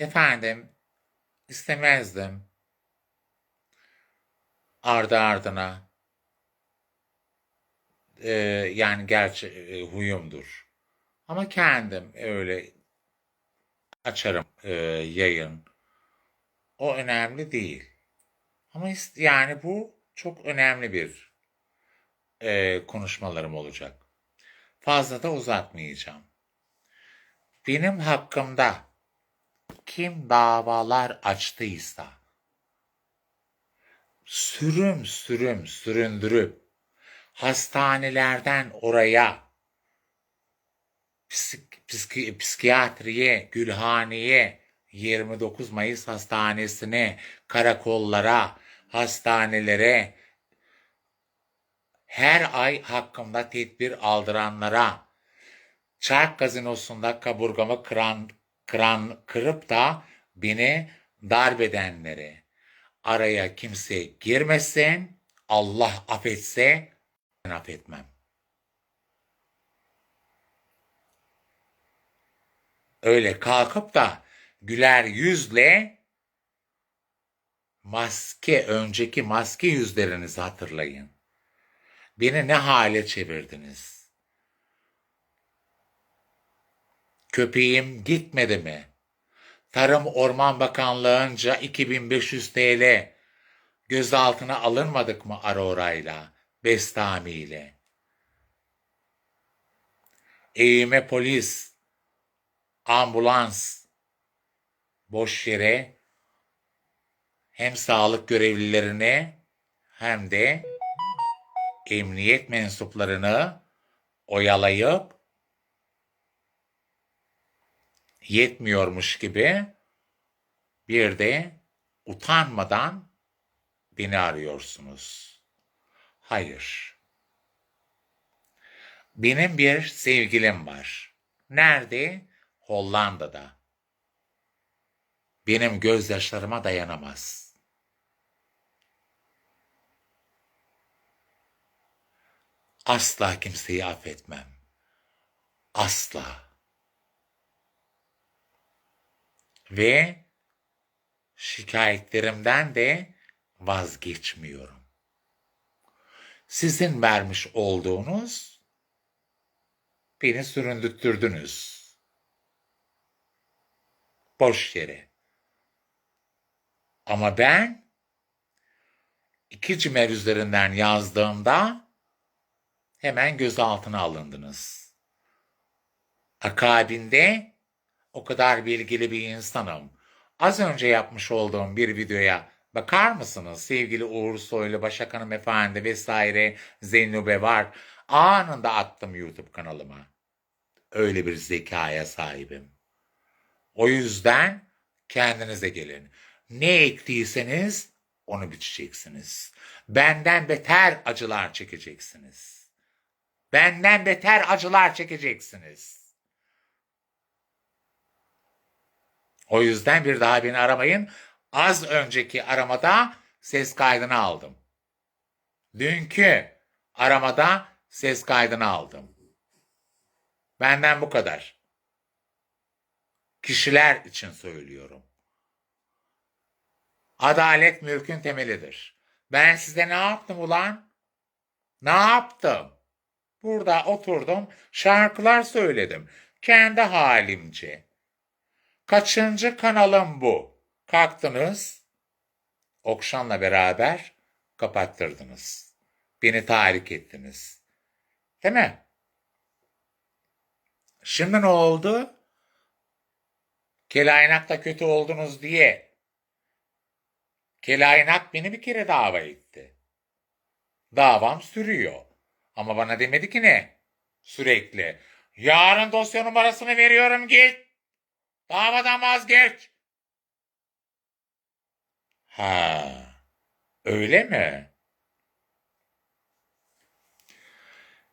Efendim, istemezdim. Ardı ardına. Ee, yani gerçi e, huyumdur. Ama kendim öyle açarım e, yayın. O önemli değil. Ama yani bu çok önemli bir e, konuşmalarım olacak. Fazla da uzatmayacağım. Benim hakkımda kim davalar açtıysa sürüm sürüm süründürüp hastanelerden oraya psik, psiki- psikiyatriye, Gülhane'ye, 29 Mayıs Hastanesi'ne, karakollara, hastanelere, her ay hakkımda tedbir aldıranlara, çark gazinosunda kaburgamı kıran, kıran, kırıp da beni darbedenlere, araya kimse girmesin, Allah affetse ben affetmem. Öyle kalkıp da güler yüzle maske, önceki maske yüzlerinizi hatırlayın. Beni ne hale çevirdiniz? Köpeğim gitmedi mi? Tarım Orman Bakanlığı'nca 2500 TL gözaltına alınmadık mı Aurora'yla, Bestami'yle? Eğime polis, ambulans, boş yere hem sağlık görevlilerine hem de emniyet mensuplarını oyalayıp yetmiyormuş gibi bir de utanmadan beni arıyorsunuz. Hayır. Benim bir sevgilim var. Nerede? Hollanda'da. Benim gözyaşlarıma dayanamaz. Asla kimseyi affetmem. Asla. Ve şikayetlerimden de vazgeçmiyorum. Sizin vermiş olduğunuz beni süründürttürdünüz. Boş yere. Ama ben iki cimer üzerinden yazdığımda hemen gözaltına alındınız. Akabinde o kadar bilgili bir insanım. Az önce yapmış olduğum bir videoya bakar mısınız? Sevgili Uğur Soylu, Başak Hanım Efendi vesaire Zeynube var. Anında attım YouTube kanalıma. Öyle bir zekaya sahibim. O yüzden kendinize gelin. Ne ektiyseniz onu biçeceksiniz. Benden beter acılar çekeceksiniz. Benden beter acılar çekeceksiniz. O yüzden bir daha beni aramayın. Az önceki aramada ses kaydını aldım. Dünkü aramada ses kaydını aldım. Benden bu kadar. Kişiler için söylüyorum. Adalet mülkün temelidir. Ben size ne yaptım ulan? Ne yaptım? Burada oturdum, şarkılar söyledim. Kendi halimce. Kaçıncı kanalım bu? Kalktınız, Okşan'la beraber kapattırdınız. Beni tahrik ettiniz. Değil mi? Şimdi ne oldu? Kelaynak'ta kötü oldunuz diye. Kelaynak beni bir kere dava etti. Davam sürüyor. Ama bana demedi ki ne? Sürekli. Yarın dosya numarasını veriyorum git. Davadan vazgeç. Ha, öyle mi?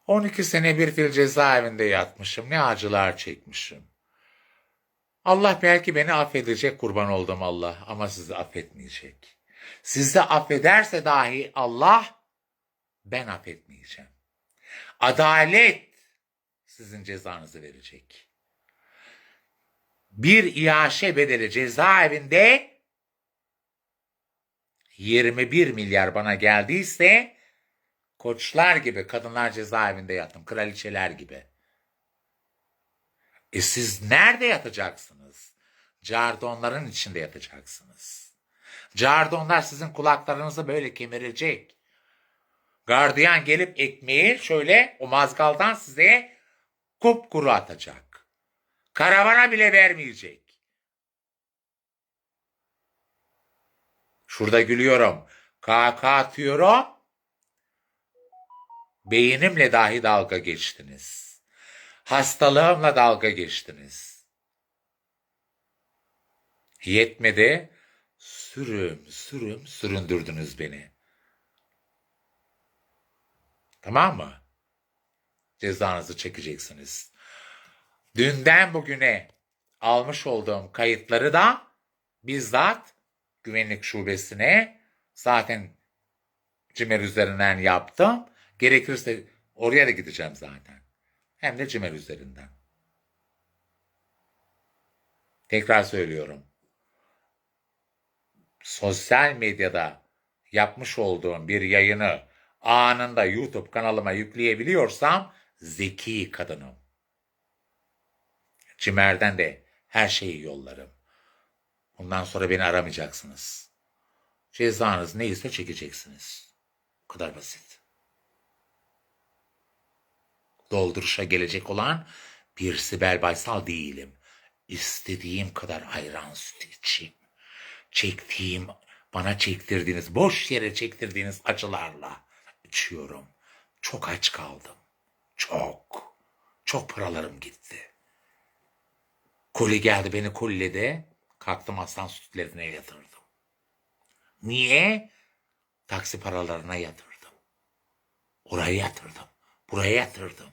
12 sene bir fil cezaevinde yatmışım. Ne acılar çekmişim. Allah belki beni affedecek kurban oldum Allah ama sizi affetmeyecek. Sizi affederse dahi Allah ben affetmeyeceğim. Adalet sizin cezanızı verecek. Bir iaşe bedeli cezaevinde 21 milyar bana geldiyse koçlar gibi kadınlar cezaevinde yattım. Kraliçeler gibi. E siz nerede yatacaksınız? Cardonların içinde yatacaksınız. Cardonlar sizin kulaklarınızı böyle kemirecek. Gardiyan gelip ekmeği şöyle o mazgaldan size kupkuru atacak. Karavana bile vermeyecek. Şurada gülüyorum. Kaka atıyorum. Beynimle dahi dalga geçtiniz. Hastalığımla dalga geçtiniz. Yetmedi. Sürüm sürüm süründürdünüz beni. Tamam mı? Cezanızı çekeceksiniz. Dünden bugüne almış olduğum kayıtları da bizzat güvenlik şubesine zaten Cimer üzerinden yaptım. Gerekirse oraya da gideceğim zaten. Hem de Cimer üzerinden. Tekrar söylüyorum. Sosyal medyada yapmış olduğum bir yayını anında YouTube kanalıma yükleyebiliyorsam zeki kadınım. Cimer'den de her şeyi yollarım. Bundan sonra beni aramayacaksınız. Cezanız neyse çekeceksiniz. Bu kadar basit. Dolduruşa gelecek olan bir Sibel Baysal değilim. İstediğim kadar ayran sütü içeyim. Çektiğim, bana çektirdiğiniz, boş yere çektirdiğiniz acılarla içiyorum. Çok aç kaldım. Çok. Çok paralarım gitti. Koli geldi beni kolledi. Kalktım aslan sütlerine yatırdım. Niye? Taksi paralarına yatırdım. Oraya yatırdım. Buraya yatırdım.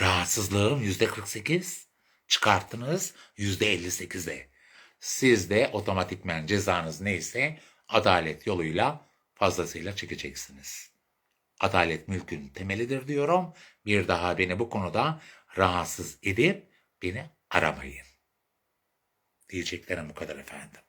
Rahatsızlığım yüzde 48. Çıkarttınız yüzde 58'e. Siz de otomatikmen cezanız neyse adalet yoluyla fazlasıyla çekeceksiniz. Adalet mülkün temelidir diyorum. Bir daha beni bu konuda rahatsız edip beni aramayın. Diyeceklerim bu kadar efendim.